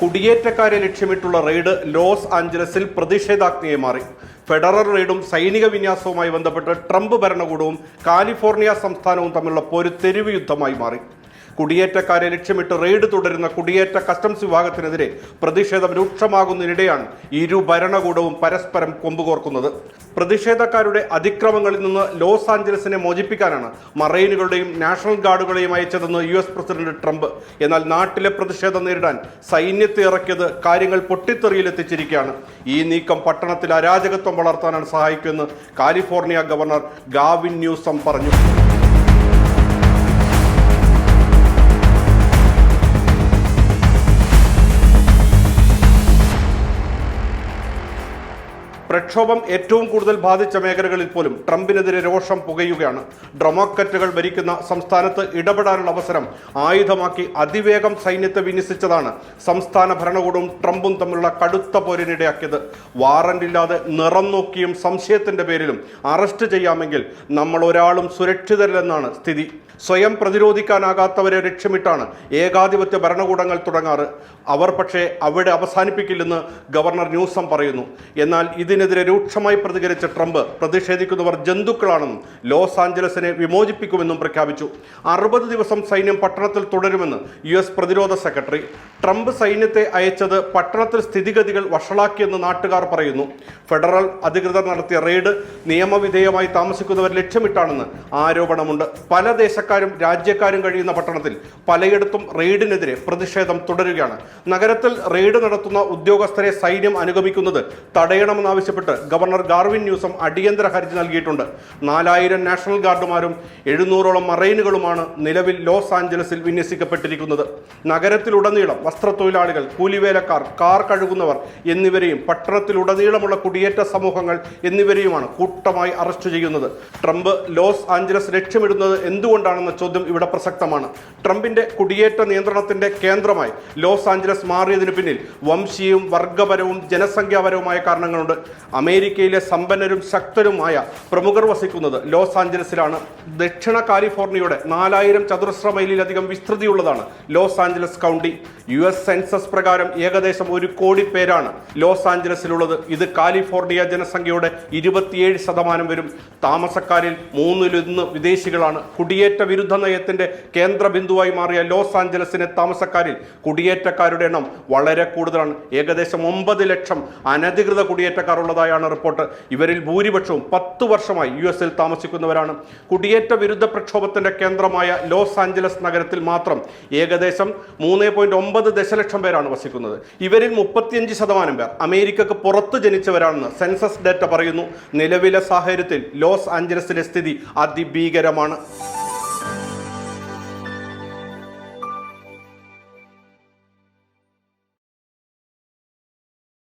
കുടിയേറ്റക്കാരെ ലക്ഷ്യമിട്ടുള്ള raid loss ആഞ്ചലസിൽ പ്രതിഷേധാഗ്നിയെ മാറി. ഫെഡറൽ റെയ്ഡും സൈനിക വിന്യാസവുമായി ബന്ധപ്പെട്ട് ട്രംപ് ഭരണകൂടവും കാലിഫോർണിയ സംസ്ഥാനവും തമ്മിലുള്ള പോര് തെരുവ് യുദ്ധമായി മാറി. കുടിയേറ്റക്കാരെ ലക്ഷ്യമിട്ട് റെയ്ഡ് തുടരുന്ന കുടിയേറ്റ കസ്റ്റംസ് വിഭാഗത്തിനെതിരെ പ്രതിഷേധം രൂക്ഷമാകുന്നതിനിടെയാണ് ഇരു ഭരണകൂടവും പരസ്പരം കൊമ്പുകോർക്കുന്നത് പ്രതിഷേധക്കാരുടെ അതിക്രമങ്ങളിൽ നിന്ന് ലോസ് ആഞ്ചലസിനെ മോചിപ്പിക്കാനാണ് മറൈനുകളുടെയും നാഷണൽ ഗാർഡുകളെയും അയച്ചതെന്ന് യു എസ് പ്രസിഡന്റ് ട്രംപ്. എന്നാൽ നാട്ടിലെ പ്രതിഷേധം നേരിടാൻ സൈന്യത്തെ ഇറക്കിയത് കാര്യങ്ങൾ പൊട്ടിത്തെറിയിലെത്തിച്ചിരിക്കുകയാണ്. ഈ നീക്കം പട്ടണത്തിൽ അരാജകത്വം വളർത്താനാണ് സഹായിക്കുമെന്ന് കാലിഫോർണിയ ഗവർണർ ഗാവിൻ ന്യൂസം പറഞ്ഞു. പ്രക്ഷോഭം ഏറ്റവും കൂടുതൽ ബാധിച്ച മേഖലകളിൽ പോലും ട്രംപിനെതിരെ രോഷം പുകയുകയാണ്. ഡ്രമോക്കറ്റുകൾ ഭരിക്കുന്ന സംസ്ഥാനത്ത് ഇടപെടാനുള്ള അവസരം ആയുധമാക്കി അതിവേഗം സൈന്യത്തെ വിന്യസിച്ചതാണ് സംസ്ഥാന ഭരണകൂടവും ട്രംപും തമ്മിലുള്ള കടുത്ത പോരിനിടയാക്കിയത്. വാറന്റില്ലാതെ നിറം നോക്കിയും സംശയത്തിന്റെ പേരിലും അറസ്റ്റ് ചെയ്യാമെങ്കിൽ നമ്മൾ ഒരാളും സുരക്ഷിതരല്ലെന്നാണ് സ്ഥിതി. സ്വയം പ്രതിരോധിക്കാനാകാത്തവരെ ലക്ഷ്യമിട്ടാണ് ഏകാധിപത്യ ഭരണകൂടങ്ങൾ തുടങ്ങാറ്. അവർ പക്ഷേ അവിടെ അവസാനിപ്പിക്കില്ലെന്ന് ഗവർണർ ന്യൂസം പറയുന്നു. എന്നാൽ ഇതിനെതിരെ രൂക്ഷമായി പ്രതികരിച്ച ട്രംപ് പ്രതിഷേധിക്കുന്നവർ ജന്തുക്കളാണെന്നും ലോസ് ആഞ്ചലസിനെ വിമോചിപ്പിക്കുമെന്നും പ്രഖ്യാപിച്ചു. അറുപത് ദിവസം സൈന്യം പട്ടണത്തിൽ തുടരുമെന്ന് യു എസ് പ്രതിരോധ സെക്രട്ടറി. ട്രംപ് സൈന്യത്തെ അയച്ചത് പട്ടണത്തിൽ സ്ഥിതിഗതികൾ വഷളാക്കിയെന്ന് നാട്ടുകാർ പറയുന്നു. ഫെഡറൽ അധികൃതർ നടത്തിയ റെയ്ഡ് നിയമവിധേയമായി താമസിക്കുന്നവർ ലക്ഷ്യമിട്ടാണെന്ന് ആരോപണമുണ്ട്. പല ദേശക്കാരും രാജ്യക്കാരും കഴിയുന്ന പട്ടണത്തിൽ പലയിടത്തും റെയ്ഡിനെതിരെ പ്രതിഷേധം തുടരുകയാണ്. നഗരത്തിൽ റെയ്ഡ് നടത്തുന്ന ഉദ്യോഗസ്ഥരെ സൈന്യം അനുഗമിക്കുന്നത് തടയണമെന്നാവശ്യപ്പെട്ട് ഗവർണർ ഗാർവിൻ ന്യൂസം അടിയന്തര ഹർജി നൽകിയിട്ടുണ്ട്. നാലായിരം നാഷണൽ ഗാർഡുമാരും എഴുന്നൂറോളം മറൈനുകളുമാണ് നിലവിൽ ലോസ് ആഞ്ചലസിൽ വിന്യസിക്കപ്പെട്ടിരിക്കുന്നത്. നഗരത്തിലുടനീളം വസ്ത്രത്തൊഴിലാളികൾ കൂലിവേലക്കാർ കാർ കഴുകുന്നവർ എന്നിവരെയും പട്ടണത്തിലുടനീളമുള്ള കുടിയേറ്റ സമൂഹങ്ങൾ എന്നിവരെയുമാണ് കൂട്ടമായി അറസ്റ്റ് ചെയ്യുന്നത്. ട്രംപ് ലോസ് ആഞ്ചലസ് ലക്ഷ്യമിടുന്നത് എന്തുകൊണ്ടാണെന്ന ചോദ്യം ഇവിടെ പ്രസക്തമാണ്. ട്രംപിന്റെ കുടിയേറ്റ നിയന്ത്രണത്തിന്റെ കേന്ദ്രമായി ലോസ് ആഞ്ചലസ് മാറിയതിനു പിന്നിൽ വംശീയവും വർഗപരവും ജനസംഖ്യാപരവുമായ കാരണങ്ങളുണ്ട്. അമേരിക്കയിലെ സമ്പന്നരും ശക്തരുമായ പ്രമുഖർ വസിക്കുന്നത് ലോസ് ആഞ്ചലസിലാണ്. ദക്ഷിണ കാലിഫോർണിയയുടെ നാലായിരം ചതുരശ്ര മൈലിലധികം വിസ്തൃതിയുള്ളതാണ് Los Angeles County. U S census പ്രകാരം ഏകദേശം ഒരു കോടി പേരാണ് ലോസ് ആഞ്ചലസിലുള്ളത്. ഇത് കാലിഫോർണിയ ജനസംഖ്യയുടെ ഇരുപത്തിയേഴ് ശതമാനം വരും. താമസക്കാരിൽ മൂന്നിലൊന്ന് വിദേശികളാണ്. കുടിയേറ്റ വിരുദ്ധ നയത്തിന്റെ കേന്ദ്ര ബിന്ദുവായി മാറിയ ലോസ് ആഞ്ചലസിനെ താമസക്കാരിൽ കുടിയേറ്റക്കാരുടെ എണ്ണം വളരെ കൂടുതലാണ്. ഏകദേശം ഒമ്പത് ലക്ഷം അനധികൃത കുടിയേറ്റക്കാർ ഉള്ളതായാണ് റിപ്പോർട്ട്. ഇവരിൽ ഭൂരിപക്ഷവും പത്ത് വർഷമായി യു എസിൽ താമസിക്കുന്നവരാണ്. കുടിയേറ്റ വിരുദ്ധ പ്രക്ഷോഭത്തിന്റെ കേന്ദ്രമായ ലോസ് ആഞ്ചലസ് നഗരത്തിൽ മാത്രം ഏകദേശം മൂന്ന് പോയിന്റ് ഒമ്പത് ദശലക്ഷം പേരാണ് വസിക്കുന്നത്. ഇവരിൽ മുപ്പത്തിയഞ്ച് ശതമാനം പേർ അമേരിക്കക്ക് പുറത്ത് ജനിച്ചവരാണെന്ന് സെൻസസ് ഡേറ്റ പറയുന്നു. നിലവിലെ സാഹചര്യത്തിൽ ലോസ് ആഞ്ചലസിലെ സ്ഥിതി അതിഭീകരമാണ്.